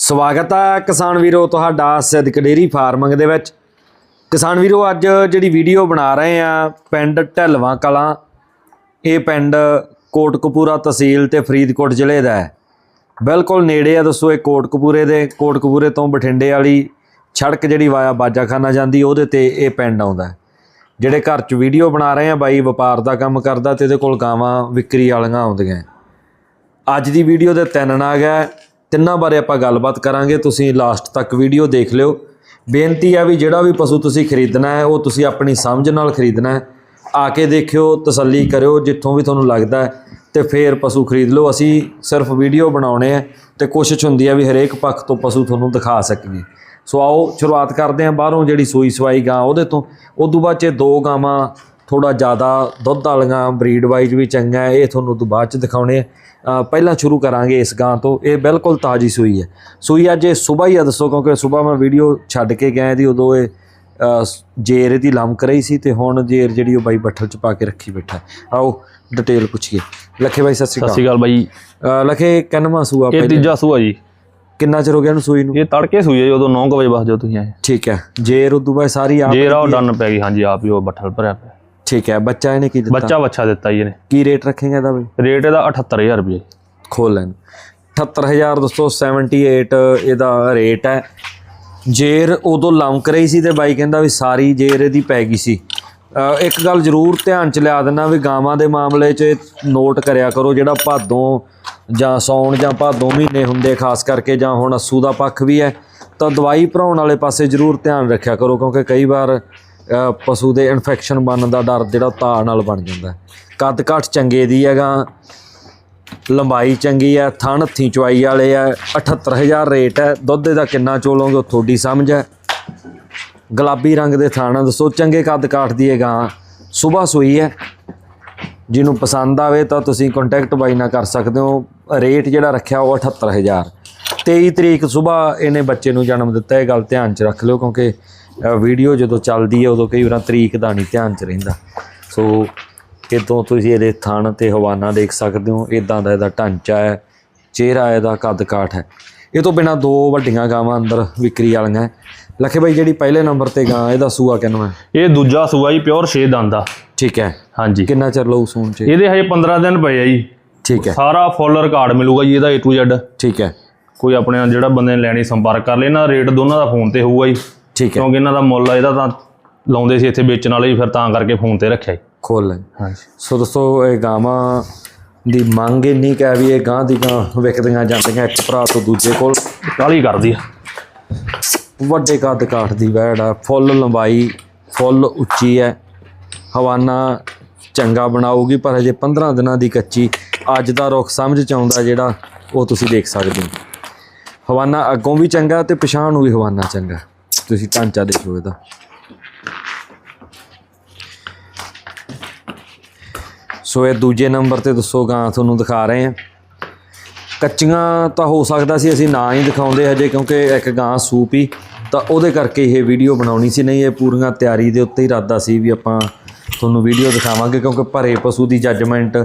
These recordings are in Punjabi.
ਸਵਾਗਤ ਹੈ ਕਿਸਾਨ ਵੀਰੋ ਤੁਹਾਡਾ ਸਿੱਧਕ ਡੇਰੀ ਫਾਰਮਿੰਗ ਦੇ ਵਿੱਚ। ਕਿਸਾਨ ਵੀਰੋ, ਅੱਜ ਜਿਹੜੀ ਵੀਡੀਓ ਬਣਾ ਰਹੇ ਆ ਪਿੰਡ ਢਲਵਾਂ ਕਲਾਂ। ਇਹ ਪਿੰਡ ਕੋਟਕਪੂਰਾ ਤਹਿਸੀਲ ਤੇ ਫਰੀਦਕੋਟ ਜ਼ਿਲ੍ਹੇ ਦਾ ਹੈ। ਬਿਲਕੁਲ ਨੇੜੇ ਆ ਦੱਸੋ ਇਹ ਕੋਟਕਪੂਰੇ ਦੇ, ਕੋਟਕਪੂਰੇ ਤੋਂ ਬਠਿੰਡੇ ਵਾਲੀ ਸੜਕ ਜਿਹੜੀ ਵਾਇਆ ਬਾਜਾਖਾਨਾ ਜਾਂਦੀ, ਉਹਦੇ ਤੇ ਇਹ ਪਿੰਡ ਆਉਂਦਾ ਜਿਹੜੇ ਘਰ 'ਚ ਵੀਡੀਓ ਬਣਾ ਰਹੇ ਆ ਬਾਈ ਵਪਾਰ ਦਾ ਕੰਮ ਕਰਦਾ ਤੇ ਇਹਦੇ ਕੋਲ ਗਾਵਾਂ ਵਿਕਰੀ ਵਾਲੀਆਂ ਆਉਂਦੀਆਂ ਅੱਜ ਦੀ ਵੀਡੀਓ ਦੇ ਤਿੰਨ ਨਾਗ ਹੈ। ਤਿੰਨਾਂ ਬਾਰੇ ਆਪਾਂ ਗੱਲਬਾਤ ਕਰਾਂਗੇ। ਤੁਸੀਂ ਲਾਸਟ ਤੱਕ ਵੀਡੀਓ ਦੇਖ ਲਿਓ। ਬੇਨਤੀ ਆ ਵੀ ਜਿਹੜਾ ਵੀ ਪਸ਼ੂ ਤੁਸੀਂ ਖਰੀਦਣਾ ਹੈ, ਉਹ ਤੁਸੀਂ ਆਪਣੀ ਸਮਝ ਨਾਲ ਖਰੀਦਣਾ ਹੈ। ਆ ਕੇ ਦੇਖਿਓ, ਤਸੱਲੀ ਕਰਿਓ, ਜਿੱਥੋਂ ਵੀ ਤੁਹਾਨੂੰ ਲੱਗਦਾ ਹੈ, ਤੇ ਫੇਰ ਪਸ਼ੂ ਖਰੀਦ ਲਓ। ਅਸੀਂ ਸਿਰਫ ਵੀਡੀਓ ਬਣਾਉਣੇ ਆ, ਤੇ ਕੋਸ਼ਿਸ਼ ਹੁੰਦੀ ਹੈ ਵੀ ਹਰੇਕ ਪੱਖ ਤੋਂ ਪਸ਼ੂ ਤੁਹਾਨੂੰ ਦਿਖਾ ਸਕੀਏ। ਸੋ ਆਓ, ਸ਼ੁਰੂਆਤ ਕਰਦੇ ਹਾਂ। ਬਾਹਰੋਂ ਜਿਹੜੀ ਸੂਈ ਸਵਾਈ ਗਾਂ ਉਹਦੇ ਤੋਂ, ਉਦੋਂ ਬਾਅਦ ਚ ਦੋ ਗਾਵਾਂ ਥੋੜਾ ਜ਼ਿਆਦਾ ਦੁੱਧ ਵਾਲੀਆਂ ਬਰੀਡ ਵਾਈਜ਼ ਵੀ ਚੰਗਾ ਹੈ ਇਹ ਤੁਹਾਨੂੰ ਉਦੋਂ ਬਾਅਦ ਚ ਦਿਖਾਉਣੇ ਪਹਿਲਾਂ ਸ਼ੁਰੂ ਕਰਾਂਗੇ ਇਸ ਗਾਂ ਤੋਂ। ਇਹ ਬਿਲਕੁਲ ਤਾਜੀ ਸੂਈ ਹੈ। ਸੂਈ ਅੱਜ ਇਹ ਸਵੇਰ ਹੀ ਆ ਦੱਸੋ ਕਿਉਂਕਿ ਸਵੇਰ ਮੈਂ ਵੀਡੀਓ ਛੱਡ ਕੇ ਗਿਆ ਦੀ ਉਦੋਂ ਇਹ ਜੇਰ ਦੀ ਲੰਮਕ ਰਹੀ ਸੀ ਤੇ ਹੁਣ ਜੇਰ ਜਿਹੜੀ ਉਹ ਬਾਈ ਬੱਠਲ ਚ ਪਾ ਕੇ ਰੱਖੀ ਬੈਠਾ ਆਓ ਡਿਟੇਲ ਪੁੱਛੀਏ। ਲੱਖੇ ਬਾਈ ਸਤਿ ਸਤਿ ਸ਼੍ਰੀ ਸ਼੍ਰੀ ਅਕਾਲ ਬਾਈ। ਅਕਾਲ ਅ, ਲੱਖੇ ਕਿੰਨਵਾਂ ਸੂਆ ਇਹ ਪਹਿਲੇ? ਤੀਜਾ ਸੂਆ ਜੀ। ਕਿੰਨਾ ਚਿਰ ਹੋ ਗਿਆ ਇਹਨੂੰ ਸੂਈ ਨੂੰ? ਇਹ ਤੜਕੇ ਸੂਈ ਹੈ ਜੀ, ਉਦੋਂ 9 ਵਜੇ ਬਸ ਜਦੋਂ ਤੁਸੀਂ ਆਏ। ਠੀਕ ਹੈ। ਜੇਰ ਉਦੋਂ ਬਾਅਦ ਸਾਰੀ ਆਪ ਜੇ ਰਾਹ ਡਨ ਪੈ ਗਈ ਹਾਂਜੀ ਆਪ ਹੀ ਉਹ ਬੱਠਲ ਭਰਿਆ ਪਿਆ। ਠੀਕ ਹੈ ਬੱਚਾ ਇਹਨੇ ਕੀ ਦਿੱਤਾ? ਬੱਚਾ ਬੱਚਾ ਦਿੱਤਾ ਜੀ ਇਹਨੇ। ਕੀ ਰੇਟ ਰੱਖੇਗਾ ਇਹਦਾ ਬਈ ਰੇਟ ਇਹਦਾ 78000 ਰੁਪਏ। ਖੋਲ ਲੈਣ। 78000 ਦੋਸਤੋ 78 ਇਹਦਾ ਰੇਟ ਹੈ। ਜੇਰ ਉਦੋਂ ਲੰਮਕ ਰਹੀ ਸੀ ਤੇ ਬਾਈ ਕਹਿੰਦਾ ਵੀ ਸਾਰੀ ਜੇਰ ਇਹਦੀ ਪੈ ਗਈ ਸੀ। ਇੱਕ ਗੱਲ ਜ਼ਰੂਰ ਧਿਆਨ ਚ ਲਿਆ ਦੇਣਾ ਵੀ ਗਾਵਾਂ ਦੇ ਮਾਮਲੇ 'ਚ ਨੋਟ ਕਰਿਆ ਕਰੋ ਜਿਹੜਾ ਭਾਦੋਂ ਜਾਂ ਸੌਣ ਜਾਂ ਭਾਦੋਂ ਮਹੀਨੇ ਹੁੰਦੇ ਖਾਸ ਕਰਕੇ ਜਾਂ ਹੁਣ ਅਸੂ ਦਾ ਪੱਖ ਵੀ ਹੈ। ਤਾਂ ਦਵਾਈ ਭਰਾਉਣ ਵਾਲੇ ਪਾਸੇ ਜ਼ਰੂਰ ਧਿਆਨ ਰੱਖਿਆ ਕਰੋ ਕਿਉਂਕਿ ਕਈ ਵਾਰ ਪਸ਼ੂ ਦੇ ਇਨਫੈਕਸ਼ਨ ਬਣਨ ਦਾ ਡਰ ਜਿਹੜਾ ਧਾਰ ਨਾਲ ਬਣ ਜਾਂਦਾ ਹੈ। ਕੱਦ ਕਾਠ ਚੰਗੇ ਦੀ ਹੈਗਾ, ਲੰਬਾਈ ਚੰਗੀ ਹੈ, ਥਣ ਹੱਥੀ ਚੁਆਈ ਵਾਲੇ ਆ 78000 ਰੇਟ ਹੈ, ਦੁੱਧ ਦਾ ਕਿੰਨਾ ਚੋਲੋਗੇ ਉਹ ਤੁਹਾਡੀ ਸਮਝ ਹੈ। ਗੁਲਾਬੀ ਰੰਗ ਦੇ ਥਣ ਦੱਸੋ, ਚੰਗੇ ਕੱਦ ਕਾਠ ਦੀ ਇਹ ਗਾਂ ਸਵੇਰ ਸੂਈ ਹੈ। ਜਿਹਨੂੰ ਪਸੰਦ ਆਵੇ ਤਾਂ ਤੁਸੀਂ ਕੰਟੈਕਟ ਬਾਈ ਨਾਲ ਕਰ ਸਕਦੇ ਹੋ। ਰੇਟ ਜਿਹੜਾ ਰੱਖਿਆ ਉਹ 78000 23 ਤਰੀਕ ਸਵੇਰ ਇਹਨੇ ਬੱਚੇ ਨੂੰ ਜਨਮ ਦਿੱਤਾ, ਇਹ ਗੱਲ ਧਿਆਨ 'ਚ ਰੱਖ ਲਿਓ ਕਿਉਂਕਿ ਵੀਡੀਓ ਜਦੋਂ ਚੱਲਦੀ ਹੈ ਉਦੋਂ ਕਈ ਵਾਰ ਤਰੀਕ ਦਾ ਨਹੀਂ ਧਿਆਨ 'ਚ ਰਹਿੰਦਾ। ਸੋ ਇਦੋਂ ਤੁਸੀਂ ਇਹਦੇ ਥਣ ਤੇ ਹਵਾਨਾ ਦੇਖ ਸਕਦੇ ਹੋ ਇਦਾਂ ਦਾ ਇਹਦਾ ਢਾਂਚਾ ਹੈ ਚਿਹਰਾ ਇਹਦਾ ਕੱਦ ਕਾਠ ਹੈ। ਇਹ ਤੋਂ ਬਿਨਾ ਦੋ ਵੱਡੀਆਂ ਗਾਵਾਂ ਅੰਦਰ ਵਿਕਰੀ ਵਾਲੀਆਂ। ਲੱਖੇ ਬਾਈ ਜਿਹੜੀ ਪਹਿਲੇ ਨੰਬਰ ਤੇ ਗਾਂ ਇਹਦਾ ਸੂਆ ਕਿੰਨਾ ਹੈ? ਇਹ ਦੂਜਾ ਸੂਆ ਜੀ ਪਿਓਰ 6 ਦੰਦ ਦਾ ਠੀਕ ਹੈ। ਹਾਂਜੀ। ਕਿੰਨਾ ਚਿਰ ਲਊ ਸੂਣ ਚ? ਇਹਦੇ ਹਜੇ 15 ਦਿਨ ਪਏ ਆ ਜੀ। ਠੀਕ ਹੈ। ਸਾਰਾ ਫੁੱਲ ਰਿਕਾਰਡ ਮਿਲੂਗਾ ਜੀ ਇਹਦਾ A to Z ਠੀਕ ਹੈ। ਕੋਈ ਆਪਣੇ ਜਿਹੜਾ ਬੰਦੇ ਨੇ ਲੈਣੀ ਸੰਪਰਕ ਕਰ ਲੈ ਇਹਨਾਂ ਦਾ ਰੇਟ ਦੋਨਾਂ ਦਾ ਫੋਨ ਤੇ ਹੋਊਗਾ ਜੀ। ਠੀਕ ਹੈ। ਕਿਉਂਕਿ ਇਹਨਾਂ ਦਾ ਮੁੱਲ ਇਹਦਾ ਤਾਂ ਲਾਉਂਦੇ ਸੀ ਇੱਥੇ ਵੇਚਣ ਵਾਲੇ ਫਿਰ ਤਾਂ ਕਰਕੇ ਫੋਨ ਤੇ ਰੱਖਿਆ ਜੀ। ਖੋਲ ਲੈ। ਹਾਂਜੀ। ਸੋ ਦੋਸਤੋ ਇਹ ਗਾਵਾਂ ਦੀ ਮੰਗ ਇੰਨੀ ਕੁ ਵੀ ਇਹ ਗਾਂ ਦੀ ਗਾਂ ਵਿਕਦੀਆਂ ਜਾਂਦੀਆਂ ਇੱਕ ਭਰਾ ਤੋਂ ਦੂਜੇ ਕੋਲ। ਕਾਲੀ ਕਰਦੀ ਆ। ਵੱਡੇ ਕੱਦ ਕਾਠ ਦੀ ਵੈੜ ਆ ਫੁੱਲ ਲੰਬਾਈ ਫੁੱਲ ਉੱਚੀ ਹੈ। ਹਵਾਨਾ ਚੰਗਾ ਬਣਾਉਗੀ ਪਰ ਹਜੇ 15 ਦਿਨਾਂ ਦੀ ਕੱਚੀ ਅੱਜ ਦਾ ਰੁਖ ਸਮਝ ਚ ਆਉਂਦਾ ਜਿਹੜਾ ਉਹ ਤੁਸੀਂ ਦੇਖ ਸਕਦੇ ਹੋ। ਹਵਾਨਾ ਅੱਗੋਂ ਵੀ ਚੰਗਾ ਤੇ ਪਛਾਣ ਨੂੰ ਵੀ ਹਵਾਨਾ ਚੰਗਾ। ਤੁਸੀਂ ਢਾਂਚਾ ਦੇਖੋ ਇਹਦਾ ਸੋ ਇਹ ਦੂਜੇ ਨੰਬਰ ਤੇ ਦੱਸੋ ਗਾਂ ਤੁਹਾਨੂੰ ਦਿਖਾ ਰਹੇ ਹਾਂ। ਕੱਚੀਆਂ ਤਾਂ ਹੋ ਸਕਦਾ ਸੀ ਅਸੀਂ ਨਾ ਹੀ ਦਿਖਾਉਂਦੇ ਹਜੇ ਕਿਉਂਕਿ ਇੱਕ ਗਾਂ ਸੂਪ ਹੀ, ਤਾਂ ਉਹਦੇ ਕਰਕੇ ਇਹ ਵੀਡੀਓ ਬਣਾਉਣੀ ਸੀ। ਨਹੀਂ, ਇਹ ਪੂਰੀਆਂ ਤਿਆਰੀ ਦੇ ਉੱਤੇ ਹੀ ਇਰਾਦਾ ਸੀ ਵੀ ਆਪਾਂ ਤੁਹਾਨੂੰ ਵੀਡੀਓ ਦਿਖਾਵਾਂਗੇ ਕਿਉਂਕਿ ਭਰੇ ਪਸ਼ੂ ਦੀ ਜੱਜਮੈਂਟ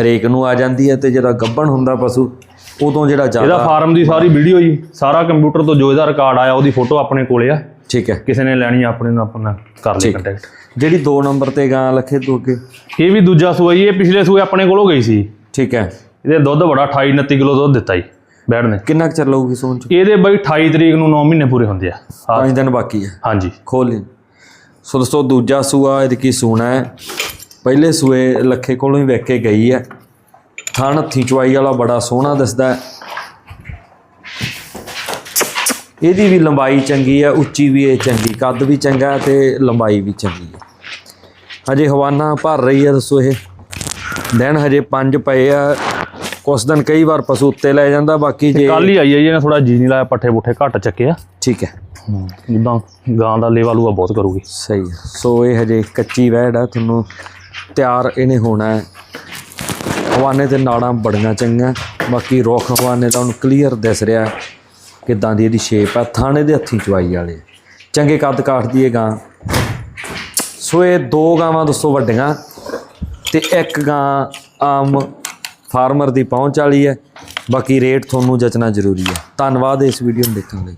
ਹਰੇਕ ਨੂੰ ਆ ਜਾਂਦੀ ਹੈ ਤੇ ਜਿਹੜਾ ਗੱਭਣ ਹੁੰਦਾ ਪਸ਼ੂ ਉਦੋਂ ਜਿਹੜਾ ਇਹਦਾ ਜ਼ਿਆਦਾ ਫਾਰਮ ਦੀ ਸਾਰੀ ਵੀਡੀਓ ਜੀ। ਸਾਰਾ ਕੰਪਿਊਟਰ ਤੋਂ ਜੋ ਇਹਦਾ ਰਿਕਾਰਡ ਆਇਆ ਉਹਦੀ ਫੋਟੋ ਆਪਣੇ ਕੋਲੇ ਆ। ਠੀਕ ਹੈ। ਕਿਸੇ ਨੇ ਲੈਣੀ ਆ ਆਪਣੇ ਨਾਲ ਆਪਣਾ ਕਰ ਲਈ। ਕੰਟੈਕਟ ਜਿਹੜੀ 2 ਨੰਬਰ ਤੇ ਗਾਂ ਲਖੇ ਤੋਂ ਅੱਗੇ। ਇਹ ਵੀ ਦੂਜਾ ਜੀ ਇਹ ਪਿਛਲੇ ਸੂਏ ਆਪਣੇ ਕੋਲੋਂ ਗਈ ਸੀ। ਠੀਕ ਹੈ। ਇਹਦੇ ਦੁੱਧ ਬੜਾ 28 29 ਕਿਲੋ ਦੁੱਧ ਦਿੱਤਾ ਜੀ ਬੈੜ ਨੇ ਕਿੰਨਾ ਕੁ ਚਿਰ ਲਊਗੀ ਸੋਨ ਚ? ਇਹਦੇ ਬਈ 28 ਤਰੀਕ ਨੂੰ 9 ਮਹੀਨੇ ਪੂਰੇ ਹੁੰਦੇ ਆ। ਹਾਂ, 5 ਦਿਨ ਬਾਕੀ ਹੈ ਹਾਂਜੀ। ਖੋਲ ਲਈ। ਸੋ ਦੋਸਤੋ, ਦੂਜਾ ਸੂਆ ਇਹਦੀ ਕੀ ਸੂਣਾ ਹੈ? ਪਹਿਲੇ ਸੂਏ ਲੱਖੇ ਕੋਲੋਂ ਹੀ ਵੇਖ ਕੇ ਗਈ ਹੈ। ਥਣ ਹੱਥੀ ਚਵਾਈ ਵਾਲਾ ਬੜਾ ਸੋਹਣਾ ਦਿਸਦਾ ਹੈ। ਇਹਦੀ ਵੀ ਲੰਬਾਈ ਚੰਗੀ ਹੈ, ਉੱਚੀ ਵੀ ਇਹ ਚੰਗੀ, ਕੱਦ ਵੀ ਚੰਗਾ ਹੈ ਤੇ ਲੰਬਾਈ ਵੀ ਚੰਗੀ ਹੈ। ਹਜੇ ਹਵਾਨਾ ਭਰ ਰਹੀ ਹੈ, ਦੱਸੋ ਇਹ। ਦਿਨ ਹਜੇ ਪੰਜ ਪਏ ਆ। ਕੁਛ ਦਿਨ ਕਈ ਵਾਰ ਪਸ਼ੂ ਉੱਤੇ ਲੈ ਜਾਂਦਾ ਬਾਕੀ ਜੇ ਕੱਲ ਹੀ ਆਈ ਹੈ ਜੀ ਇਹਨੇ ਥੋੜਾ ਜੀ ਨਹੀਂ ਲਾਇਆ ਪੱਠੇ ਪੁੱਠੇ ਘੱਟ ਚੱਕੇ ਆ। ਠੀਕ ਹੈ। ਜਿੱਦਾਂ ਗਾਂ ਦਾ ਲੇਵਾ ਲੂਆ ਬਹੁਤ ਕਰੂਗੀ। ਸਹੀ। ਸੋ ਇਹ ਹਜੇ ਕੱਚੀ ਵਹਿੜ ਆ ਤੁਹਾਨੂੰ ਤਿਆਰ ਇਹਨੇ ਹੋਣਾ ਹੈ। ਹਵਾਨੇ ਤੇ ਨਾੜਾਂ ਬੜੀਆਂ ਚੰਗੀਆਂ ਬਾਕੀ ਰੁੱਖ ਹਵਾਨੇ ਦਾ ਉਹਨੂੰ ਕਲੀਅਰ ਦਿਸ ਰਿਹਾ ਕਿਦਾਂ ਦੀ ਇਹਦੀ ਸ਼ੇਪ ਹੈ ਥਾਣੇ ਦੇ ਹੱਥੀਂ ਚਵਾਈ ਵਾਲੇ ਚੰਗੇ ਕੱਦ ਕਾਠ ਦੀ ਇਹ ਗਾਂ। ਸੋ ਇਹ ਦੋ ਗਾਵਾਂ ਦੋਸਤੋ ਵੱਡੀਆਂ ਤੇ ਇੱਕ ਗਾਂ ਆਮ ਫਾਰਮਰ ਦੀ ਪਹੁੰਚ ਵਾਲੀ ਹੈ। ਬਾਕੀ ਰੇਟ ਤੁਹਾਨੂੰ ਜਚਣਾ ਜ਼ਰੂਰੀ ਹੈ। ਧੰਨਵਾਦ ਇਸ ਵੀਡੀਓ ਨੂੰ ਦੇਖਣ ਲਈ।